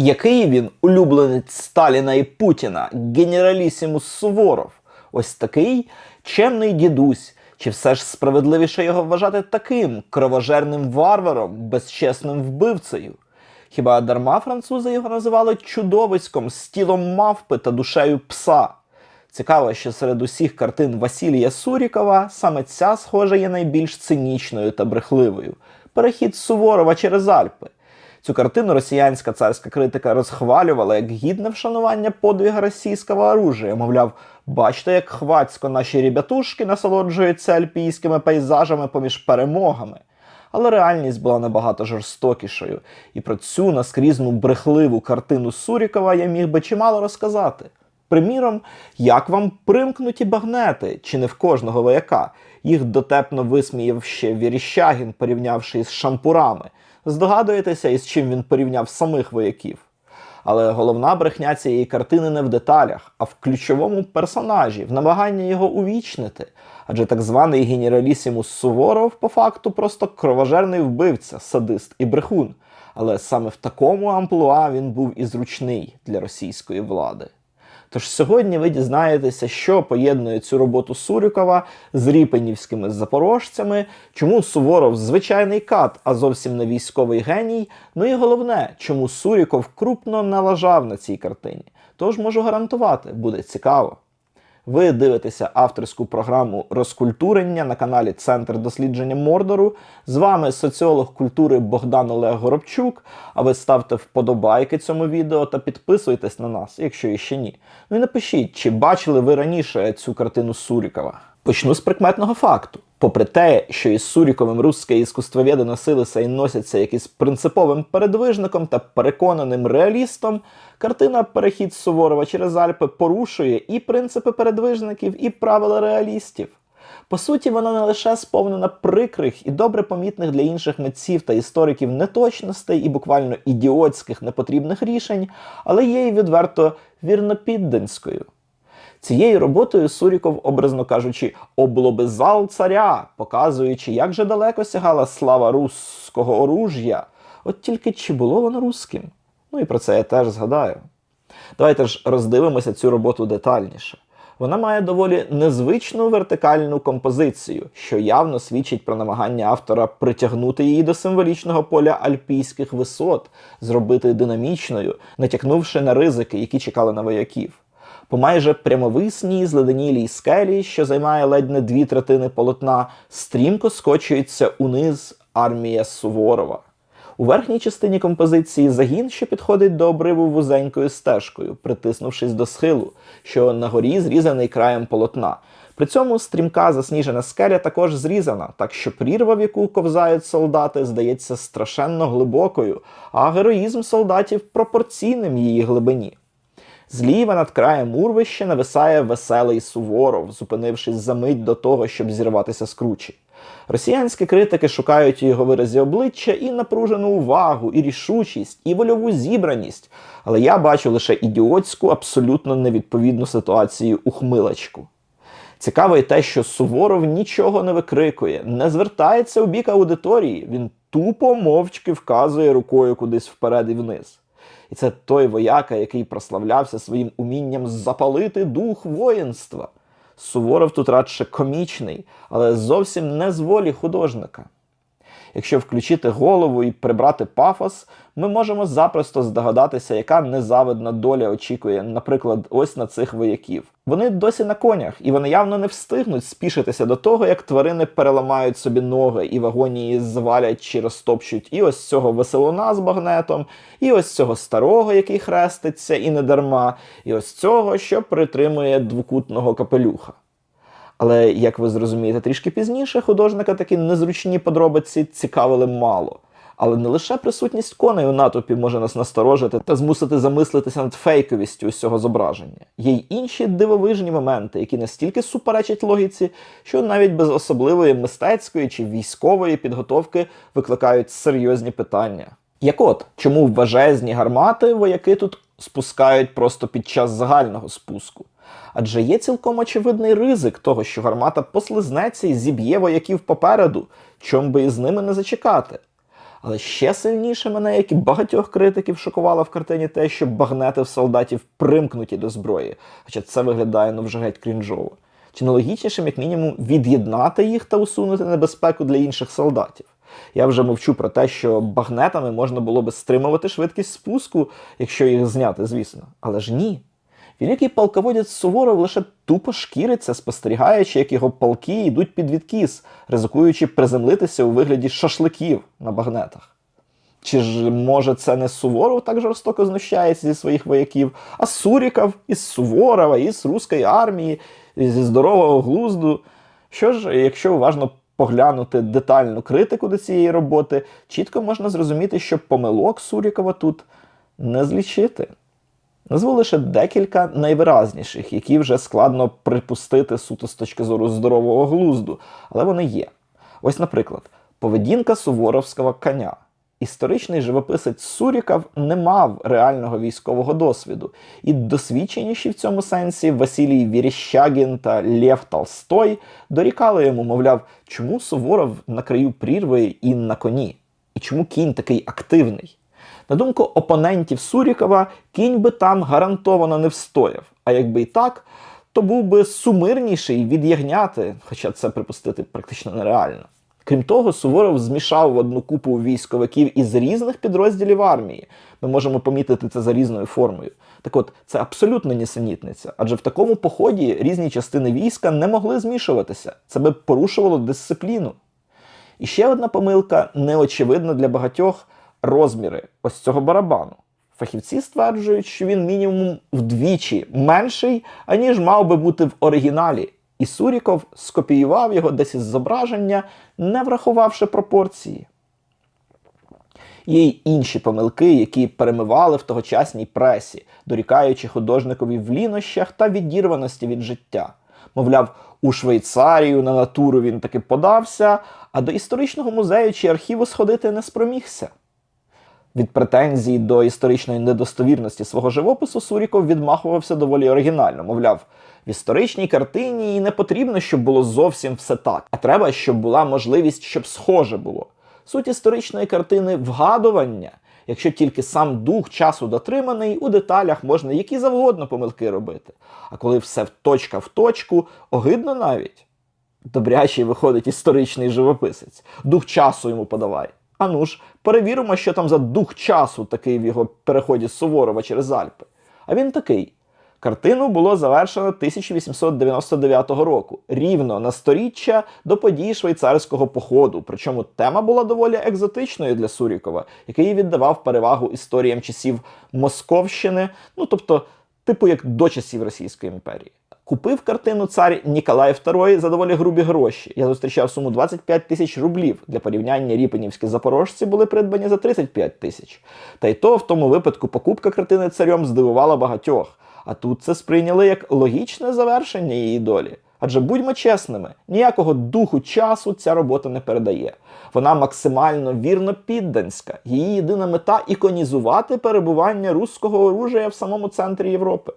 Який він улюбленець Сталіна і Путіна, генералісімус Суворов? Ось такий чемний дідусь. Чи все ж справедливіше його вважати таким кровожерним варваром, безчесним вбивцею? Хіба дарма французи його називали чудовиськом з тілом мавпи та душею пса? Цікаво, що серед усіх картин Василія Сурікова саме ця, схоже, є найбільш цинічною та брехливою. Перехід Суворова через Альпи. Цю картину росіянська царська критика розхвалювала як гідне вшанування подвига російського оружия. Мовляв, бачите, як хвацько наші ребятушки насолоджуються альпійськими пейзажами поміж перемогами. Але реальність була набагато жорстокішою, і про цю наскрізну брехливу картину Сурікова я міг би чимало розказати. Приміром, як вам примкнуті багнети, чи не в кожного вояка. Їх дотепно висміяв ще Віріщагін, порівнявши із шампурами. Здогадуєтеся, із чим він порівняв самих вояків. Але головна брехня цієї картини не в деталях, а в ключовому персонажі, в намаганні його увічнити. Адже так званий генералісімус Суворов по факту просто кровожерний вбивця, садист і брехун. Але саме в такому амплуа він був і зручний для російської влади. Тож сьогодні ви дізнаєтеся, що поєднує цю роботу Сурікова з ріпенівськими запорожцями, чому Суворов звичайний кат, а зовсім не військовий геній. Ну і головне, чому Суріков крупно налажав на цій картині. Тож можу гарантувати, буде цікаво. Ви дивитеся авторську програму розкультурення на каналі Центр дослідження Мордору. З вами соціолог культури Богдан Олег Горобчук. А ви ставте вподобайки цьому відео та підписуйтесь на нас, якщо іще ні. Ну і напишіть, чи бачили ви раніше цю картину Сурікова. Почну з прикметного факту. Попри те, що із Суріковим русське іскусствоведи носилися і носяться як із принциповим передвижником та переконаним реалістом, картина Перехід Суворова через Альпи порушує і принципи передвижників, і правила реалістів. По суті, вона не лише сповнена прикрих і добре помітних для інших митців та істориків неточностей і буквально ідіотських непотрібних рішень, але є й відверто вірнопідданською. Цією роботою Суріков, образно кажучи, облобизав царя, показуючи, як же далеко сягала слава руського оружжя. От тільки чи було воно руським? Ну і про це я теж згадаю. Давайте ж роздивимося цю роботу детальніше. Вона має доволі незвичну вертикальну композицію, що явно свідчить про намагання автора притягнути її до символічного поля альпійських висот, зробити динамічною, натякнувши на ризики, які чекали на вояків. По майже прямовисній зледенілій скелі, що займає ледь не дві третини полотна, стрімко скочується униз армія Суворова. У верхній частині композиції загін, що підходить до обриву вузенькою стежкою, притиснувшись до схилу, що на горі зрізаний краєм полотна. При цьому стрімка засніжена скеля також зрізана, так що прірва, в яку ковзають солдати, здається страшенно глибокою, а героїзм солдатів пропорційним її глибині. Зліва над краєм урвища нависає веселий Суворов, зупинившись за мить до того, щоб зірватися з кручі. Росіянські критики шукають у його виразі обличчя і напружену увагу, і рішучість, і вольову зібраність, але я бачу лише ідіотську, абсолютно невідповідну ситуацію ухмилочку. Цікаво й те, що Суворов нічого не викрикує, не звертається у бік аудиторії, він тупо мовчки вказує рукою кудись вперед і вниз. І це той вояка, який прославлявся своїм умінням запалити дух воїнства. Суворов тут радше комічний, але зовсім не з волі художника. Якщо включити голову і прибрати пафос, ми можемо запросто здогадатися, яка незавидна доля очікує, наприклад, ось на цих вояків. Вони досі на конях, і вони явно не встигнуть спішитися до того, як тварини переламають собі ноги і вагонії звалять чи розтопчуть і ось цього веселуна з багнетом, і ось цього старого, який хреститься і не дарма, і ось цього, що притримує двокутного капелюха. Але, як ви зрозумієте, трішки пізніше художника такі незручні подробиці цікавили мало. Але не лише присутність коней у натовпі може нас насторожити та змусити замислитися над фейковістю усього зображення. Є й інші дивовижні моменти, які настільки суперечать логіці, що навіть без особливої мистецької чи військової підготовки викликають серйозні питання. Як от, чому важезні гармати вояки тут спускають просто під час загального спуску? Адже є цілком очевидний ризик того, що гармата послизнеться і зіб'є вояків попереду, чом би і з ними не зачекати. Але ще сильніше мене, як і багатьох критиків, шокувало в картині те, що багнети в солдатів примкнуті до зброї, хоча це виглядає ну вже геть крінжово. Чи не логічнішим, як мінімум, від'єднати їх та усунути небезпеку для інших солдатів? Я вже мовчу про те, що багнетами можна було би стримувати швидкість спуску, якщо їх зняти, звісно. Але ж ні. Великий полководець Суворов лише тупо шкіриться, спостерігаючи, як його полки йдуть під відкіс, ризикуючи приземлитися у вигляді шашликів на багнетах. Чи ж може це не Суворов так жорстоко знущається зі своїх вояків, а Суріков із Суворова, із руської армії, зі здорового глузду? Що ж, якщо уважно поглянути детальну критику до цієї роботи, чітко можна зрозуміти, що помилок Сурікова тут не злічити. Назву лише декілька найвиразніших, які вже складно припустити суто з точки зору здорового глузду, але вони є. Ось, наприклад, поведінка суворовського коня. Історичний живописець Суріков не мав реального військового досвіду, і досвідченіші в цьому сенсі Василій Віріщагін та Лев Толстой дорікали йому, мовляв, чому Суворов на краю прірви і на коні, і чому кінь такий активний. На думку опонентів Сурікова, кінь би там гарантовано не встояв. А якби і так, то був би сумирніший від ягняти, хоча це припустити практично нереально. Крім того, Суворов змішав в одну купу військовиків із різних підрозділів армії. Ми можемо помітити це за різною формою. Так от, це абсолютно нісенітниця, адже в такому поході різні частини війська не могли змішуватися. Це би порушувало дисципліну. І ще одна помилка, неочевидна для багатьох розміри ось цього барабану. Фахівці стверджують, що він мінімум вдвічі менший, аніж мав би бути в оригіналі. І Суріков скопіював його десь із зображення, не врахувавши пропорції. Є й інші помилки, які перемивали в тогочасній пресі, дорікаючи художникові в лінощах та відірваності від життя. Мовляв, у Швейцарію на натуру він таки подався, а до історичного музею чи архіву сходити не спромігся. Від претензій до історичної недостовірності свого живопису Суріков відмахувався доволі оригінально. Мовляв, в історичній картині і не потрібно, щоб було зовсім все так, а треба, щоб була можливість, щоб схоже було. Суть історичної картини вгадування. Якщо тільки сам дух часу дотриманий, у деталях можна які завгодно помилки робити. А коли все в точка в точку, огидно навіть. Добрячий виходить історичний живописець. Дух часу йому подавай. А ну ж, перевіримо, що там за дух часу такий в його переході з Суворова через Альпи. А він такий. Картину було завершено 1899 року, рівно на сторіччя до подій швейцарського походу. Причому тема була доволі екзотичною для Сурікова, який віддавав перевагу історіям часів Московщини, ну тобто, типу як до часів Російської імперії. Купив картину цар Ніколай II за доволі грубі гроші. Я зустрічав суму 25 тисяч рублів. Для порівняння ріпенівські запорожці були придбані за 35 тисяч. Та й то в тому випадку покупка картини царем здивувала багатьох. А тут це сприйняли як логічне завершення її долі. Адже будьмо чесними, ніякого духу часу ця робота не передає. Вона максимально вірно підданська. Її єдина мета іконізувати перебування руського оружия в самому центрі Європи.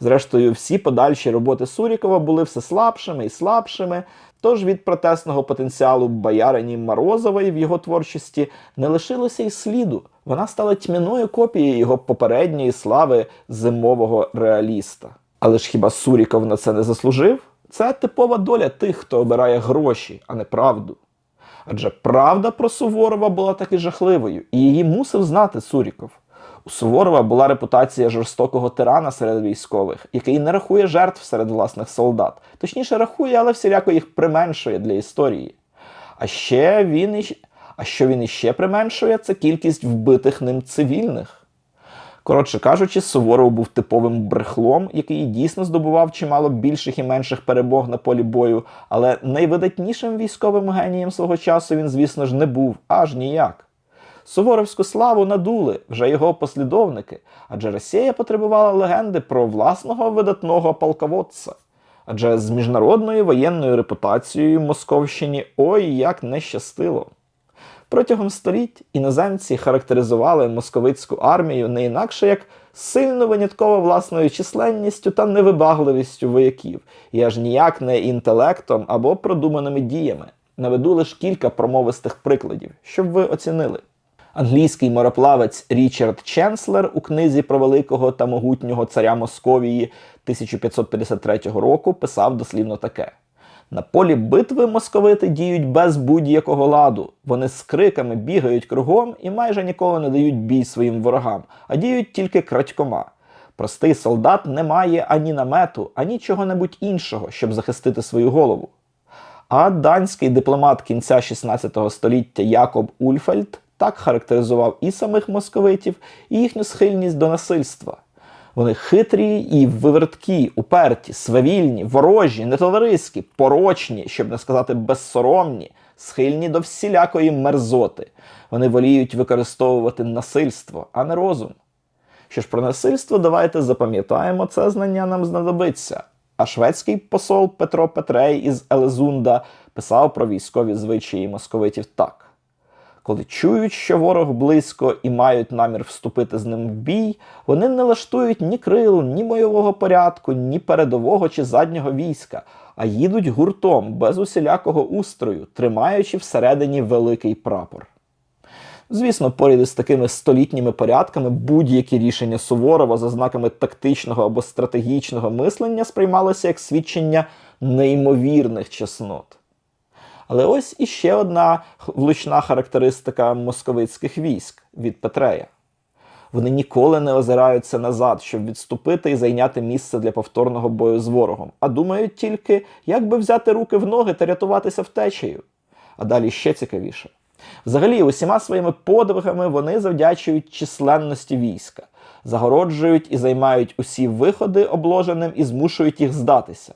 Зрештою, всі подальші роботи Сурікова були все слабшими і слабшими. Тож від протестного потенціалу боярині Морозової в його творчості не лишилося й сліду. Вона стала тьмяною копією його попередньої слави зимового реаліста. Але ж хіба Суріков на це не заслужив? Це типова доля тих, хто обирає гроші, а не правду. Адже правда про Суворова була таки жахливою, і її мусив знати Суріков. У Суворова була репутація жорстокого тирана серед військових, який не рахує жертв серед власних солдат. Точніше рахує, але всіляко їх применшує для історії. А ще він і... А що він іще применшує, це кількість вбитих ним цивільних. Коротше кажучи, Суворов був типовим брехлом, який дійсно здобував чимало більших і менших перемог на полі бою, але найвидатнішим військовим генієм свого часу він, звісно ж, не був аж ніяк. Суворовську славу надули вже його послідовники, адже Росія потребувала легенди про власного видатного полководця. Адже з міжнародною воєнною репутацією Московщині ой як не щастило. Протягом століть іноземці характеризували московицьку армію не інакше як сильно винятково власною численністю та невибагливістю вояків, і аж ніяк не інтелектом або продуманими діями. Наведу лише кілька промовистих прикладів, щоб ви оцінили. Англійський мореплавець Річард Ченслер у книзі про великого та могутнього царя Московії 1553 року писав дослівно таке: на полі битви московити діють без будь-якого ладу. Вони з криками бігають кругом і майже ніколи не дають бій своїм ворогам, а діють тільки крадькома. Простий солдат не має ані намету, ані чого-небудь іншого, щоб захистити свою голову. А данський дипломат кінця 16 століття Якоб Ульфельд так характеризував і самих московитів, і їхню схильність до насильства. Вони хитрі і виверткі, уперті, свавільні, ворожі, нетовариські, порочні, щоб не сказати безсоромні, схильні до всілякої мерзоти. Вони воліють використовувати насильство, а не розум. Що ж про насильство, давайте запам'ятаємо, це знання нам знадобиться. А шведський посол Петро Петрей із Елезунда писав про військові звичаї московитів так. Коли чують, що ворог близько і мають намір вступити з ним в бій, вони не лаштують ні крил, ні бойового порядку, ні передового чи заднього війська, а їдуть гуртом без усілякого устрою, тримаючи всередині великий прапор. Звісно, поряд із такими столітніми порядками будь-які рішення Суворова за знаками тактичного або стратегічного мислення сприймалося як свідчення неймовірних чеснот. Але ось іще одна влучна характеристика московицьких військ від Петрея. Вони ніколи не озираються назад, щоб відступити і зайняти місце для повторного бою з ворогом, а думають тільки, як би взяти руки в ноги та рятуватися втечею. А далі ще цікавіше. Взагалі, усіма своїми подвигами вони завдячують численності війська, загороджують і займають усі виходи обложеним і змушують їх здатися.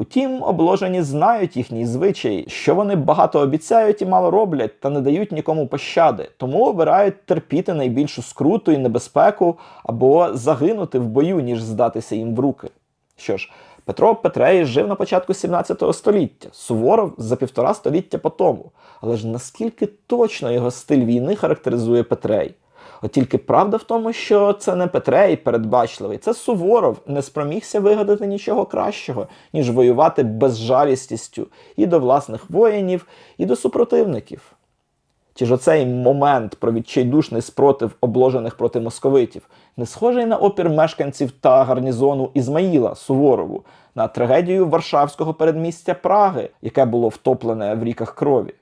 Утім, обложені знають їхні звичаї, що вони багато обіцяють і мало роблять, та не дають нікому пощади, тому обирають терпіти найбільшу скруту і небезпеку або загинути в бою, ніж здатися їм в руки. Що ж, Петро Петрей жив на початку 17 століття, Суворов за півтора століття по тому. Але ж наскільки точно його стиль війни характеризує Петрей? От тільки правда в тому, що це не Петрей передбачливий, це Суворов не спромігся вигадати нічого кращого, ніж воювати безжалістістю і до власних воїнів, і до супротивників. Чи ж оцей момент про відчайдушний спротив обложених проти московитів не схожий на опір мешканців та гарнізону Ізмаїла Суворову, на трагедію Варшавського передмістя Праги, яке було втоплене в ріках крові?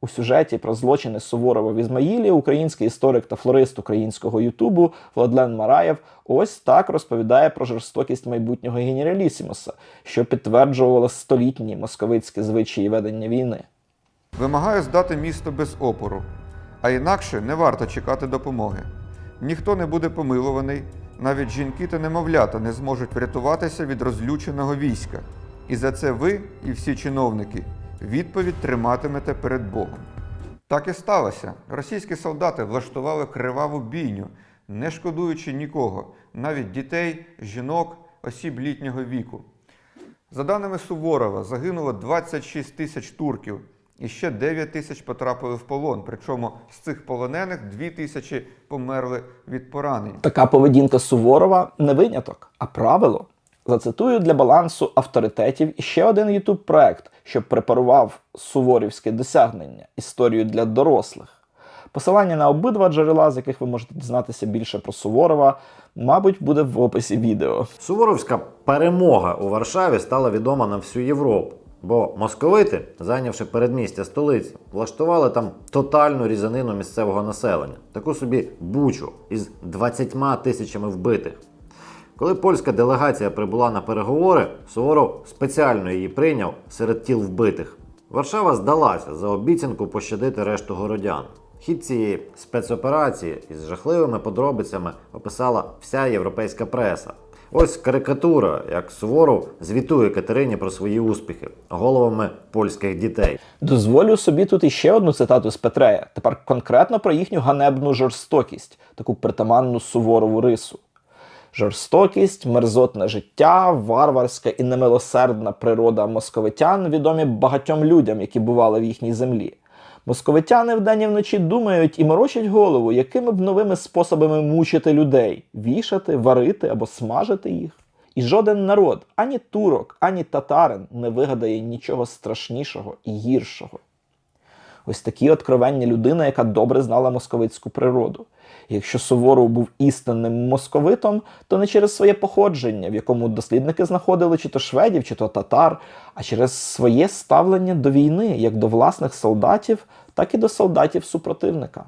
У сюжеті про злочини Суворова в Ізмаїлі український історик та флорист українського Ютубу Владлен Мараєв ось так розповідає про жорстокість майбутнього генералісімуса, що підтверджувало столітні московицькі звичаї ведення війни. Вимагаю здати місто без опору, а інакше не варто чекати допомоги. Ніхто не буде помилуваний, навіть жінки та немовлята не зможуть врятуватися від розлюченого війська. І за це ви і всі чиновники відповідь триматимете перед Богом. Так і сталося. Російські солдати влаштували криваву бійню, не шкодуючи нікого, навіть дітей, жінок, осіб літнього віку. За даними Суворова, загинуло 26 тисяч турків і ще 9 тисяч потрапили в полон. Причому з цих полонених 2 тисячі померли від поранень. Така поведінка Суворова не виняток, а правило. Зацитую для балансу авторитетів іще один youtube проект, що препарував суворівське досягнення історію для дорослих. Посилання на обидва джерела, з яких ви можете дізнатися більше про Суворова, мабуть, буде в описі відео. Суворовська перемога у Варшаві стала відома на всю Європу. Бо московити, зайнявши передмістя столиці, влаштували там тотальну різанину місцевого населення, таку собі бучу із 20 тисячами вбитих. Коли польська делегація прибула на переговори, Суворов спеціально її прийняв серед тіл вбитих. Варшава здалася за обіцянку пощадити решту городян. Хід цієї спецоперації із жахливими подробицями описала вся європейська преса. Ось карикатура, як Суворов звітує Катерині про свої успіхи головами польських дітей. Дозволю собі тут іще одну цитату з Петрея, тепер конкретно про їхню ганебну жорстокість, таку притаманну суворову рису. Жорстокість, мерзотне життя, варварська і немилосердна природа московитян відомі багатьом людям, які бували в їхній землі. Московитяни вдень і вночі думають і морочать голову, якими б новими способами мучити людей вішати, варити або смажити їх. І жоден народ, ані турок, ані татарин не вигадає нічого страшнішого і гіршого. Ось такі откровенні людина, яка добре знала московицьку природу. Якщо Суворов був істинним московитом, то не через своє походження, в якому дослідники знаходили чи то шведів, чи то татар, а через своє ставлення до війни, як до власних солдатів, так і до солдатів супротивника.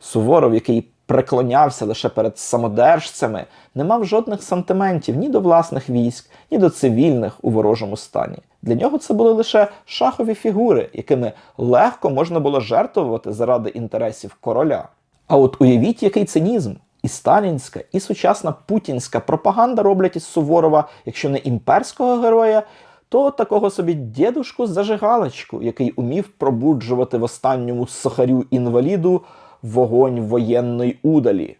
Суворов, який преклонявся лише перед самодержцями, не мав жодних сантиментів ні до власних військ, ні до цивільних у ворожому стані. Для нього це були лише шахові фігури, якими легко можна було жертвувати заради інтересів короля. А от уявіть, який цинізм. І сталінська, і сучасна путінська пропаганда роблять із Суворова, якщо не імперського героя, то такого собі дідушку зажигалочку, який умів пробуджувати в останньому сахарю інваліду вогонь воєнної удалі.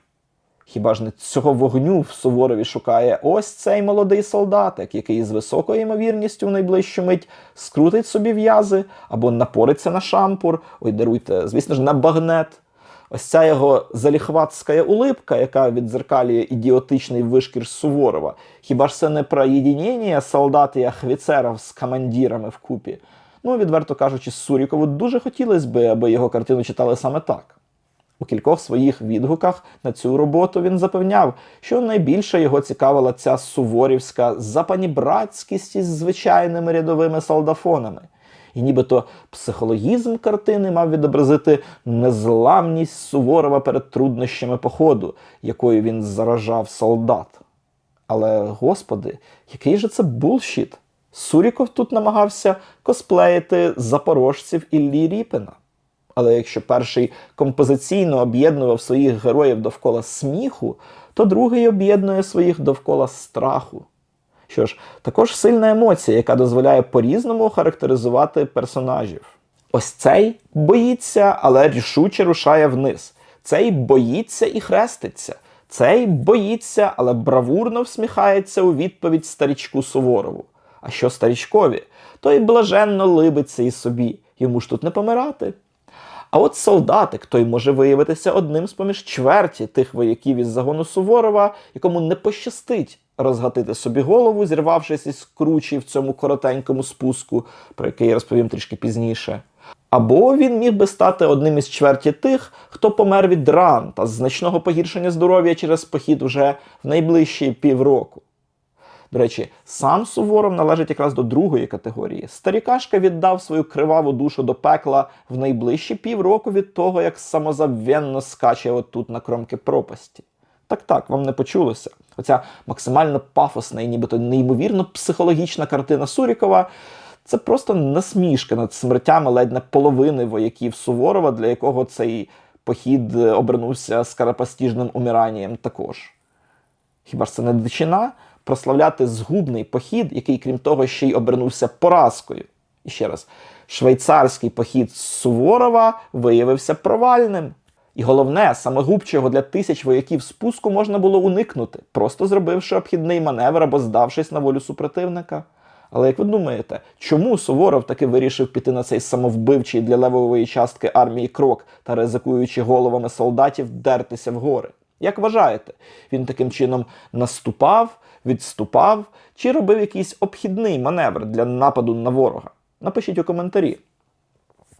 Хіба ж не цього вогню в Суворові шукає ось цей молодий солдатик, який з високою ймовірністю в найближчу мить скрутить собі в'язи або напориться на шампур, ой, даруйте, звісно ж, на багнет. Ось ця його заліхватська улипка, яка відзеркалює ідіотичний вишкір Суворова. Хіба ж це не про єдиніння солдат і офіцерів з командирами вкупі? Ну, відверто кажучи, Сурікову дуже хотілося би, аби його картину читали саме так. У кількох своїх відгуках на цю роботу він запевняв, що найбільше його цікавила ця суворівська запанібратськість із звичайними рядовими солдафонами. І нібито психологізм картини мав відобразити незламність Суворова перед труднощами походу, якою він заражав солдат. Але, господи, який же це булшіт? Суріков тут намагався косплеїти запорожців Іллі Ріпина. Але якщо перший композиційно об'єднував своїх героїв довкола сміху, то другий об'єднує своїх довкола страху. Що ж, також сильна емоція, яка дозволяє по-різному характеризувати персонажів. Ось цей боїться, але рішуче рушає вниз. Цей боїться і хреститься. Цей боїться, але бравурно всміхається у відповідь старічку Суворову. А що старічкові? Той блаженно либиться і собі. Йому ж тут не помирати. А от солдатик той може виявитися одним з поміж чверті тих вояків із загону Суворова, якому не пощастить розгатити собі голову, зірвавшись із кручі в цьому коротенькому спуску, про який я розповім трішки пізніше. Або він міг би стати одним із чверті тих, хто помер від ран та значного погіршення здоров'я через похід уже в найближчі півроку. До речі, сам Суворов належить якраз до другої категорії. Старікашка віддав свою криваву душу до пекла в найближчі півроку від того, як самозабвенно скаче отут на кромки пропасті. Так так, вам не почулося. Оця максимально пафосна і нібито неймовірно психологічна картина Сурікова це просто насмішка над смертями ледь не половини вояків Суворова, для якого цей похід е, обернувся скарапастіжним умиранням також. Хіба ж це не дичина прославляти згубний похід, який, крім того, ще й обернувся поразкою? І ще раз, швейцарський похід Суворова виявився провальним. І головне, самогубчого для тисяч вояків спуску можна було уникнути, просто зробивши обхідний маневр або здавшись на волю супротивника. Але як ви думаєте, чому Суворов таки вирішив піти на цей самовбивчий для левової частки армії крок та ризикуючи головами солдатів дертися в гори? Як вважаєте, він таким чином наступав, відступав чи робив якийсь обхідний маневр для нападу на ворога? Напишіть у коментарі.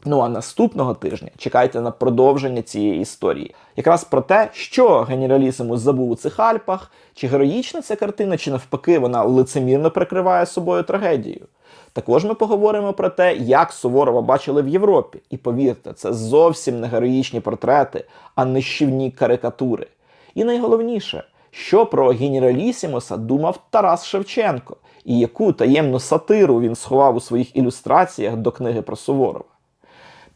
Ну а наступного тижня чекайте на продовження цієї історії. Якраз про те, що генералісимус забув у цих Альпах, чи героїчна ця картина, чи навпаки вона лицемірно прикриває собою трагедію. Також ми поговоримо про те, як Суворова бачили в Європі. І повірте, це зовсім не героїчні портрети, а нищівні карикатури. І найголовніше, що про генералісімуса думав Тарас Шевченко, і яку таємну сатиру він сховав у своїх ілюстраціях до книги про Суворова.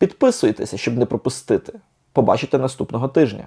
Підписуйтеся, щоб не пропустити. Побачите наступного тижня.